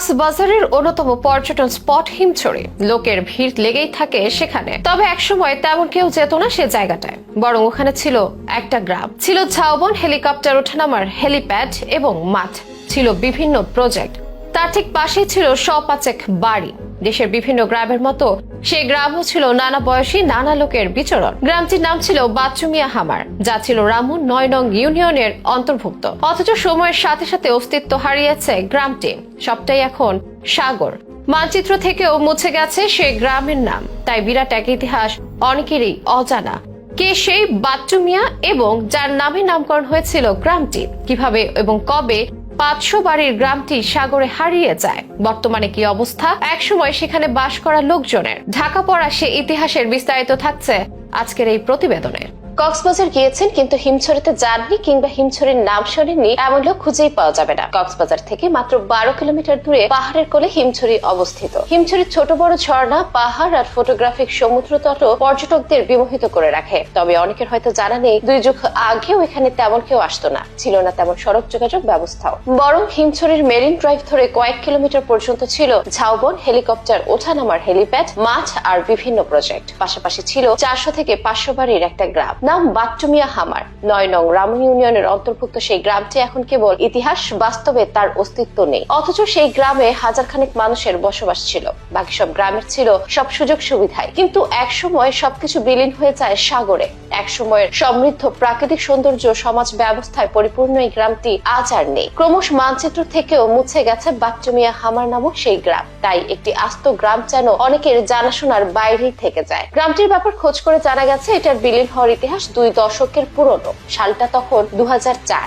কক্সবাজারের অন্যতম পর্যটন স্পট হিমছড়ি। লোকের ভিড় লেগেই থাকে সেখানে। তবে একসময় তেমন কেউ যেত না সে জায়গাটায়। বরং ওখানে ছিল একটা গ্রাম। ছিল ঝাউবন হেলিকপ্টার ওঠানামার হেলিপ্যাড এবং মাঠ। ছিল বিভিন্ন প্রজেক্ট। তার ঠিক পাশেই ছিল সপাচেক বাড়ি। দেশের বিভিন্ন গ্রামের মতো। সেই গ্রামও ছিল নানা বয়সী, নানা লোকের বিচরণ। গ্রামটির নাম ছিল বাচ্চুমিয়া হামার, যা ছিল রামু নয় নং ইউনিয়নের অন্তর্ভুক্ত। অথচ সময়ের সাথে সাথে অস্তিত্ব হারিয়েছে গ্রামটি, সবটাই এখন সাগর। মানচিত্র থেকেও মুছে গেছে সেই গ্রামের নাম। তাই বিরাট এক ইতিহাস অনেকেরই অজানা। কে সেই বাচ্চু মিয়া এবং যার নামে নামকরণ হয়েছিল গ্রামটি, কীভাবে এবং কবে পাঁচশো বাড়ির গ্রামটি সাগরে হারিয়ে যায়। বর্তমানে কি অবস্থা? একসময় সেখানে বাস করা লোকজনের। ঢাকা পড়া সে ইতিহাসের বিস্তারিত থাকছে আজকের এই প্রতিবেদনে। কক্সবাজার গিয়েছেন, কিন্তু হিমছড়িতে যাননি কিংবা হিমছড়ির নাম শোনেননি, এমন লোক খুঁজেই পাওয়া যাবে না। কক্সবাজার থেকে মাত্র বারো কিলোমিটার দূরে পাহাড়ের কোলে হিমছড়ি অবস্থিত। হিমছড়ির ছোট বড় ঝর্ণা, পাহাড় আর ফটোগ্রাফিক সমুদ্র তট পর্যটকদের বিমোহিত করে রাখে। তবে অনেকের হয়তো জানা নেই, দুই যুগ আগেও এখানে তেমন কেউ আসতো না। ছিল না তেমন সড়ক যোগাযোগ ব্যবস্থাও। বরং হিমছড়ির মেরিন ড্রাইভ ধরে কয়েক কিলোমিটার পর্যন্ত ছিল ঝাউবন হেলিকপ্টার ওঠানামার হেলিপ্যাড, মাছ আর বিভিন্ন প্রজেক্ট। পাশাপাশি ছিল চারশো থেকে পাঁচশো বাড়ির একটা গ্রাম। নাম বাট্টুমিয়া হামার। নয় নং রাম ইউনিয়নের অন্তর্ভুক্ত সেই গ্রামটি এখন কেবল ইতিহাস, বাস্তবে তার অস্তিত্ব নেই। অথচ সেই গ্রামে হাজার খানেক মানুষের বসবাস ছিল। বাকি সব গ্রামের ছিল সব সুযোগ সুবিধায়। কিন্তু এক সময় সবকিছু বিলীন হয়ে যায় সাগরে। এক সময়ের সমৃদ্ধ প্রাকৃতিক সৌন্দর্য সমাজ ব্যবস্থায় পরিপূর্ণ এই গ্রামটি আজ আর নেই। ক্রমশ মানচিত্র থেকেও মুছে গেছে বাচ্চুমিয়া হামার নামক সেই গ্রাম। তাই একটি আস্ত গ্রাম যেন অনেকের জানাশোনার বাইরেই থেকে যায়। গ্রামটির ব্যাপার খোঁজ করে জানা গেছে, এটার বিলীন হওয়ার ইতিহাস দুই দশকের পুরনো। সালটা তখন দু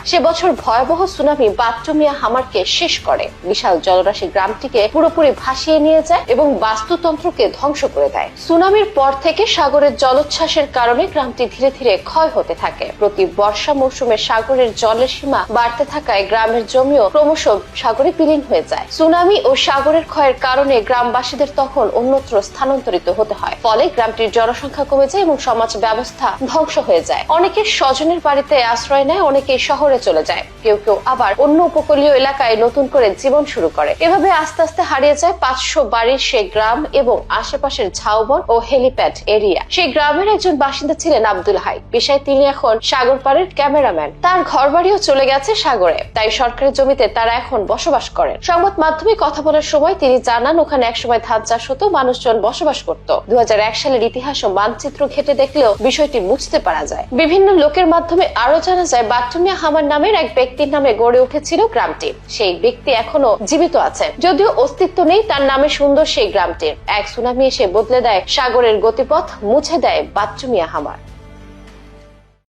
সে বছর ভয়াবহ সুনামি বাচ্চুমিয়া হামারকে শেষ করে। বিশাল জলরাশি গ্রামটিকে পুরোপুরি ভাসিয়ে নিয়ে যায় এবং বাস্তুতন্ত্রকে ধ্বংস করে দেয়। সুনামির পর থেকে সাগরের জলোচ্ছ্বাসের কারণে গ্রামটি ধীরে ধীরে ক্ষয় হতে থাকে। প্রতি বর্ষা মৌসুমে সাগরের জলের সীমা বাড়তে থাকায় গ্রামের জমিও ক্রমশ সাগরে বিলীন হয়ে যায়। সুনামি ও সাগরের ক্ষয়ের কারণে গ্রামবাসীদের তখন অন্যত্র স্থানান্তরিত হতে হয়। ফলে গ্রামটির জনসংখ্যা কমে যায় এবং সমাজ ব্যবস্থা ধ্বংস হয়ে যায়। অনেকে স্বজনের বাড়িতে আশ্রয় নেয়, অনেকে শহরে চলে যায়। কেউ কেউ আবার অন্য উপকূলীয় এলাকায় নতুন করে জীবন শুরু করে। এভাবে আস্তে আস্তে হারিয়ে যায় পাঁচশো বাড়ির সেই গ্রাম এবং আশেপাশের ঝাউবন ও হেলিপ্যাড এরিয়া। সেই গ্রামের একজন বাসিন্দা ছিলেন আব্দুল হাই। পেশায় তিনি এখন সাগর পাড়ের ক্যামেরাম্যান। তার ঘর বাড়িও চলে গেছে সাগরে। তাই সরকারি জমিতে তারা এখন বসবাস করেন। সংবাদ মাধ্যমে কথা বলার সময় তিনি জানান, ওখানে একসময় ধান চাষ হতো, মানুষজন বসবাস করত। দু হাজার এক সালের ইতিহাস ও মানচিত্র ঘেটে দেখলেও বিষয়টি বুঝতে পারা যায়। বিভিন্ন লোকের মাধ্যমে আরও জানা যায় বাট্টুমিয়া হামার নামের এক ব্যক্তির নামে গড়ে উঠেছিল গ্রামটি। সেই ব্যক্তি এখনও জীবিত আছে। যদিও অস্তিত্ব নেই, তার নামে সুন্দর সেই গ্রামটির। এক সুনামি এসে বদলে দেয় সাগরের গতিপথ, মুছে দেয় বাচ্চুমিয়া হামার।